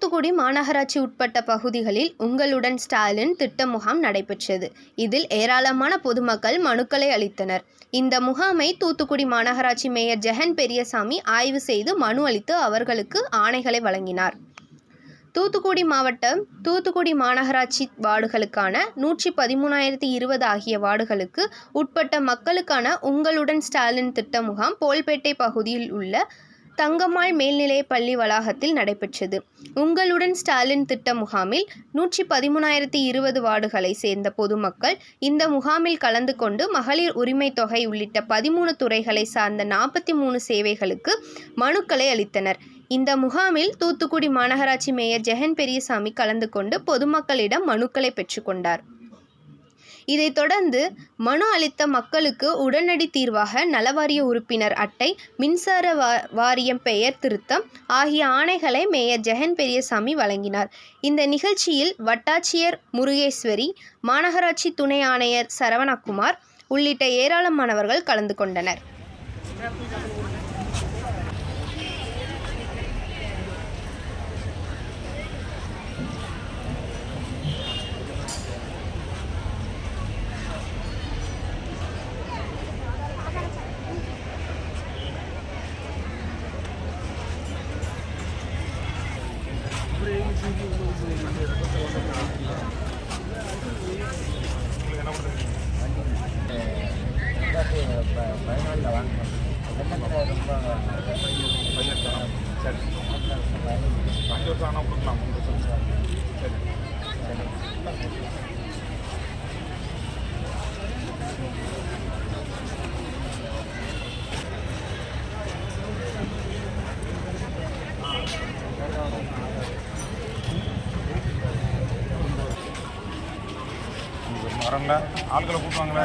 தூத்துக்குடி மாநகராட்சி உட்பட்ட பகுதிகளில் உங்களுடன் ஸ்டாலின் திட்ட முகாம் நடைபெற்றது. இதில் ஏராளமான பொதுமக்கள் மனுக்களை அளித்தனர். இந்த முகாமை தூத்துக்குடி மாநகராட்சி மேயர் ஜெகன் பெரியசாமி ஆய்வு செய்து மனு அளித்து அவர்களுக்கு ஆணைகளை வழங்கினார். தூத்துக்குடி மாவட்டம் தூத்துக்குடி மாநகராட்சி வார்டுகளுக்கான நூற்றி பதிமூணாயிரத்தி இருபது ஆகிய வார்டுகளுக்கு உட்பட்ட மக்களுக்கான உங்களுடன் ஸ்டாலின் திட்ட முகாம் போல்பேட்டை பகுதியில் உள்ள தங்கம்மாள் மேல்நிலைப் பள்ளி வளாகத்தில் நடைபெற்றது. உங்களுடன் ஸ்டாலின் திட்ட முகாமில் நூற்றி பதிமூணாயிரத்தி இருபது வார்டுகளை சேர்ந்த பொதுமக்கள் இந்த முகாமில் கலந்து கொண்டு மகளிர் உரிமை தொகை உள்ளிட்ட பதிமூணு துறைகளை சார்ந்த நாற்பத்தி மூணு சேவைகளுக்கு மனுக்களை அளித்தனர். இந்த முகாமில் தூத்துக்குடி மாநகராட்சி மேயர் ஜெகன் பெரியசாமி கலந்து கொண்டு பொதுமக்களிடம் மனுக்களை பெற்றுக்கொண்டார் இதைத் தொடர்ந்து மனு அளித்த மக்களுக்கு உடனடி தீர்வாக நலவாரிய உறுப்பினர் அட்டை மின்சார வா வாரியம் பெயர் திருத்தம் ஆகிய ஆணைகளை மேயர் ஜெகன் பெரியசாமி வழங்கினார். இந்த நிகழ்ச்சியில் வட்டாட்சியர் முருகேஸ்வரி மாநகராட்சி துணை ஆணையர் சரவணகுமார் உள்ளிட்ட ஏராளமானவர்கள் கலந்து கொண்டனர். பயனாளியில் வாங்கணும் வெள்ளத்தில் ரொம்ப சரி அஞ்சு கொடுக்கலாம் ஒன்றும் சரி. வரல ஆட்களை கூட்டுவாங்களா.